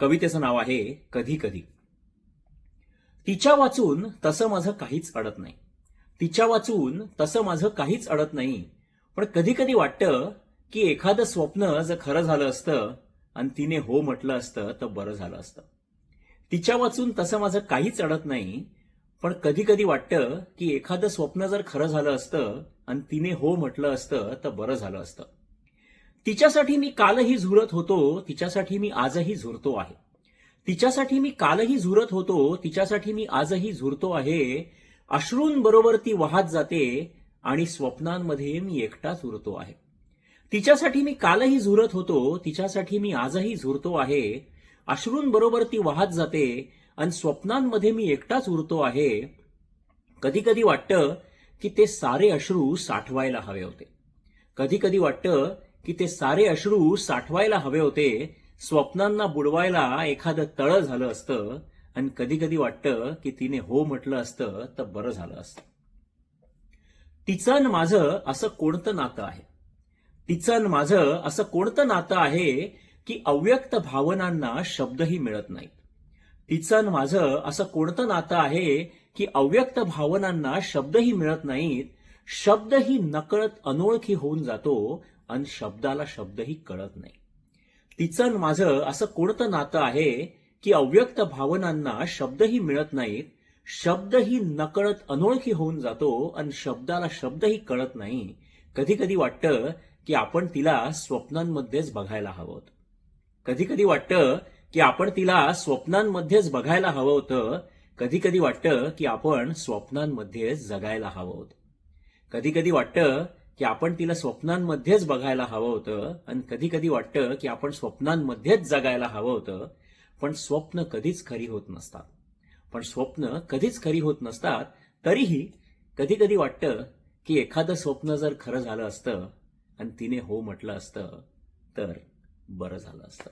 कवितेचं नाव आहे कधी कधी तिच्या वाचून तसं माझं काहीच अडत नाही. तिच्या वाचून तसं माझं काहीच अडत नाही. पण कधी कधी वाटतं की एखादं स्वप्न जर खरं झालं असतं आणि तिने हो म्हटलं असतं तर बरं झालं असतं. तिच्या वाचून तसं माझं काहीच अडत नाही. पण कधी कधी वाटतं की एखादं स्वप्न जर खरं झालं असतं आणि तिने हो म्हटलं असतं तर बरं झालं असतं. तिच्यासाठी मी कालही झुरत होतो तिच्यासाठी मी आजही झुरतो आहे. तिच्यासाठी मी कालही झुरत होतो तिच्यासाठी मी आजही झुरतो आहे. अश्रूंबरोबर ती वाहत जाते आणि स्वप्नांमध्ये मी एकटाच उरतो आहे. तिच्यासाठी मी कालही झुरत होतो तिच्यासाठी मी आजही झुरतो आहे. अश्रूंबरोबर ती वाहत जाते आणि स्वप्नांमध्ये मी एकटाच उरतो आहे. कधी कधी वाटतं की ते सारे अश्रू साठवायला हवे होते. कधी कधी वाटतं की ते सारे अश्रू साठवायला हवे होते. स्वप्नांना बुडवायला एखादं तळ झालं असतं. आणि कधी कधी वाटतं की तिने हो म्हटलं असतं तर बरं झालं असतं. तिचं आणि माझं असं कोणतं नातं आहे? तिचं आणि माझं असं कोणतं नातं आहे की अव्यक्त भावनांना शब्दही मिळत नाहीत? तिचं आणि माझं असं कोणतं नातं आहे की अव्यक्त भावनांना शब्दही मिळत नाहीत? शब्दही नकळत अनोळखी होऊन जातो आणि शब्दाला शब्दही कळत नाही. तिचं माझं असं कोणतं नातं आहे की अव्यक्त भावनांना शब्दही मिळत नाहीत शब्दही नकळत अनोळखी होऊन जातो आणि शब्दाला शब्दही कळत नाही. कधी कधी वाटतं की आपण तिला स्वप्नांमध्येच बघायला हवं होतं. कधी कधी वाटतं की आपण तिला स्वप्नांमध्येच बघायला हवं होतं. कधी कधी वाटतं की आपण स्वप्नांमध्येच जगायला हवं होतं. कधी कधी वाटतं की आपण तिला स्वप्नांमध्येच बघायला हवं होतं. आणि कधी कधी वाटतं की आपण स्वप्नांमध्येच जगायला हवं होतं. पण स्वप्न कधीच खरी होत नसतात. पण स्वप्न कधीच खरी होत नसतात तरीही कधी कधी वाटतं की एखादं स्वप्न जर खरं झालं असतं आणि तिने हो म्हटलं असतं तर बरं झालं असतं.